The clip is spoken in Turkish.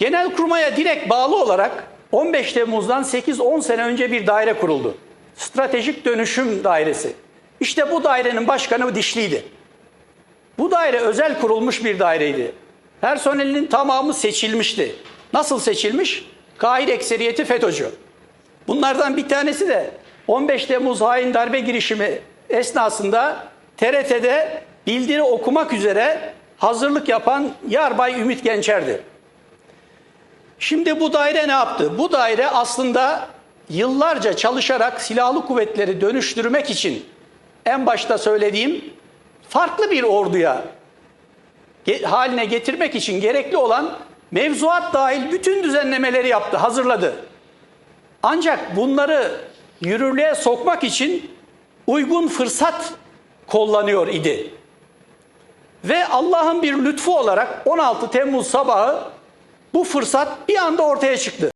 Genelkurmay'a direkt bağlı olarak 15 Temmuz'dan 8-10 sene önce bir daire kuruldu. Stratejik Dönüşüm Dairesi. İşte bu dairenin başkanı Dişli'ydi. Bu daire özel kurulmuş bir daireydi. Personelinin tamamı seçilmişti. Nasıl seçilmiş? Kahir ekseriyeti FETÖ'cü. Bunlardan bir tanesi de 15 Temmuz hain darbe girişimi esnasında TRT'de bildiri okumak üzere hazırlık yapan Yarbay Ümit Gençer'di. Şimdi bu daire ne yaptı? Bu daire aslında yıllarca çalışarak silahlı kuvvetleri dönüştürmek için en başta söylediğim farklı bir orduya haline getirmek için gerekli olan mevzuat dahil bütün düzenlemeleri yaptı, hazırladı. Ancak bunları yürürlüğe sokmak için uygun fırsat kullanıyor idi. Ve Allah'ın bir lütfu olarak 16 Temmuz sabahı bu fırsat bir anda ortaya çıktı.